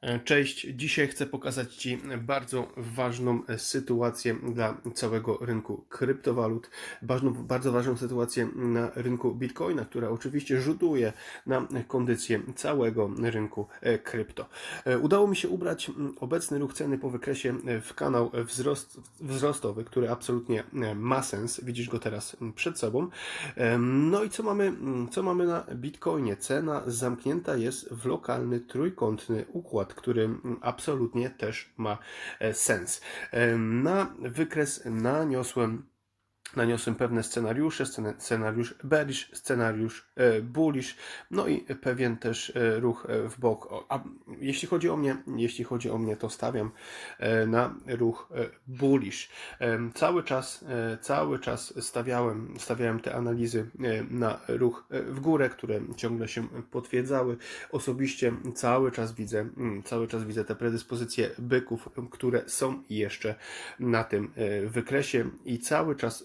E, Cześć, dzisiaj chcę pokazać Ci bardzo ważną sytuację dla całego rynku kryptowalut, ważną, bardzo ważną sytuację na rynku Bitcoina, która oczywiście rzutuje na kondycję całego rynku e, krypto. E, Udało mi się ubrać obecny ruch ceny po wykresie w kanał wzrost, wzrostowy, który absolutnie ma sens. Widzisz go teraz przed sobą. No i co mamy, co mamy na Bitcoinie? Cena zamknięta jest w lokalny trójkątny układ, który mm, absolutnie też ma e, sens. Em, Na wykres naniosłem naniosłem pewne scenariusze, scena- scenariusz bearish, scenariusz e, bullish, no i pewien też e, ruch e, w bok. A jeśli chodzi o mnie, jeśli chodzi o mnie, to stawiam na ruch bullish. Cały czas, cały czas stawiałem, stawiałem te analizy na ruch w górę, które ciągle się potwierdzały. Osobiście cały czas widzę, mm, cały czas widzę te predyspozycje byków, które są jeszcze na tym wykresie i cały czas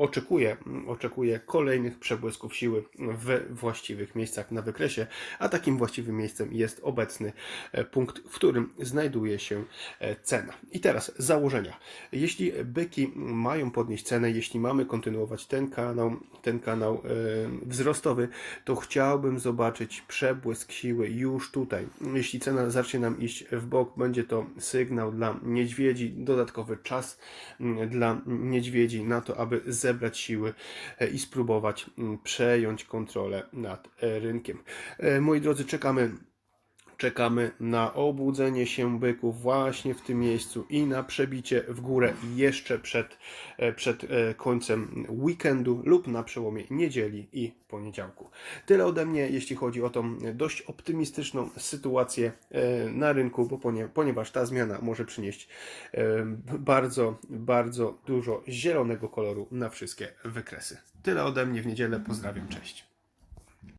oczekuję, oczekuję kolejnych przebłysków siły w właściwych miejscach na wykresie, a takim właściwym miejscem jest obecny e, punkt, w którym znajduje się e, cena. I teraz założenia. Jeśli byki mają podnieść cenę, jeśli mamy kontynuować ten kanał, ten kanał e, wzrostowy, to chciałbym zobaczyć przebłysk siły już tutaj. Jeśli cena zacznie nam iść w bok, będzie to sygnał dla niedźwiedzi, dodatkowy czas mm, dla niedźwiedzi na to, aby zebrać siły e, i spróbować mm, przejąć kontrolę nad e, rynkiem. E, Moi drodzy, czekamy czekamy na obudzenie się byków właśnie w tym miejscu i na przebicie w górę jeszcze przed, e, przed e, końcem weekendu lub na przełomie niedzieli i poniedziałku. Tyle ode mnie, jeśli chodzi o tą dość optymistyczną sytuację e, na rynku, bo ponie, ponieważ ta zmiana może przynieść bardzo, bardzo dużo zielonego koloru na wszystkie wykresy. Tyle ode mnie w niedzielę. Pozdrawiam, cześć.